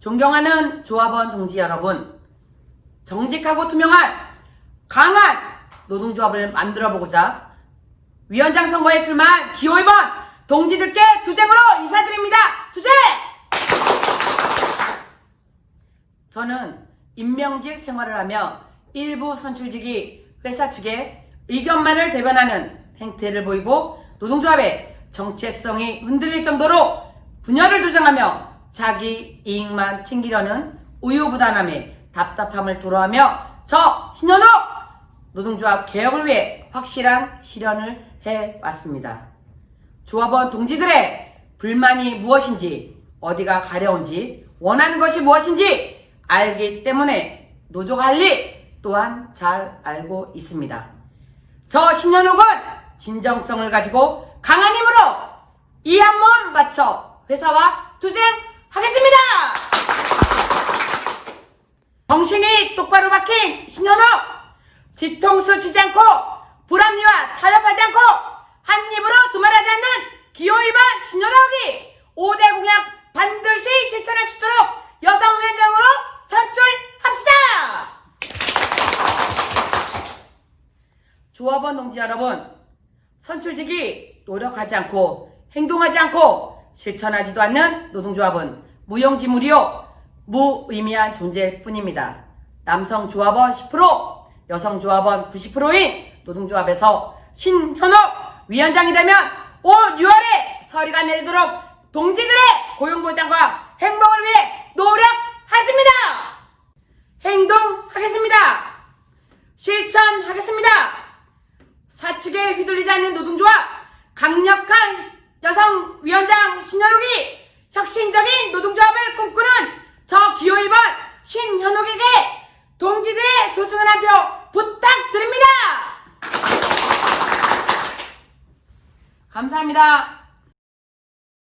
존경하는 조합원 동지 여러분, 정직하고 투명한 강한 노동조합을 만들어 보고자 위원장 선거에 출마한 기호 1번 동지들께 투쟁으로 인사드립니다. 투쟁! 저는 임명직 생활을 하며 일부 선출직이 회사 측의 의견만을 대변하는 행태를 보이고 노동조합의 정체성이 흔들릴 정도로 분열을 조장하며 자기 이익만 챙기려는 우유부단함에 답답함을 토로하며 저 신현옥 노동조합 개혁을 위해 확실한 실현을 해왔습니다. 조합원 동지들의 불만이 무엇인지, 어디가 가려운지, 원하는 것이 무엇인지 알기 때문에 노조 관리 또한 잘 알고 있습니다. 저 신현욱은 진정성을 가지고 강한 힘으로 이 한 몸 맞춰 회사와 투쟁 하겠습니다! 정신이 똑바로 박힌 신현욱! 뒤통수 치지 않고 불합리와 타협하지 않고 한 입으로 두 말하지 않는 기호 2번 신현욱이 5대 공약 반드시 실천할 수 있도록 여성위원장으로 선출합시다! 조합원 동지 여러분, 선출직이 노력하지 않고 행동하지 않고 실천하지도 않는 노동조합은 무용지물이요 무의미한 존재일 뿐입니다. 남성 조합원 10%, 여성 조합원 90%인 노동조합에서 신현옥 위원장이 되면 올 6월에 서리가 내리도록 동지들의 고용보장과 행복을 위해 노력하겠습니다. 행동하겠습니다. 실천하겠습니다. 사측에 휘둘리지 않는 노동조합, 강력한 여성 위원장 신현옥이 혁신적인 노동조합을 꿈꾸는 저 기호 2번 신현옥에게 동지들의 소중한 한 표 부탁드립니다. 감사합니다.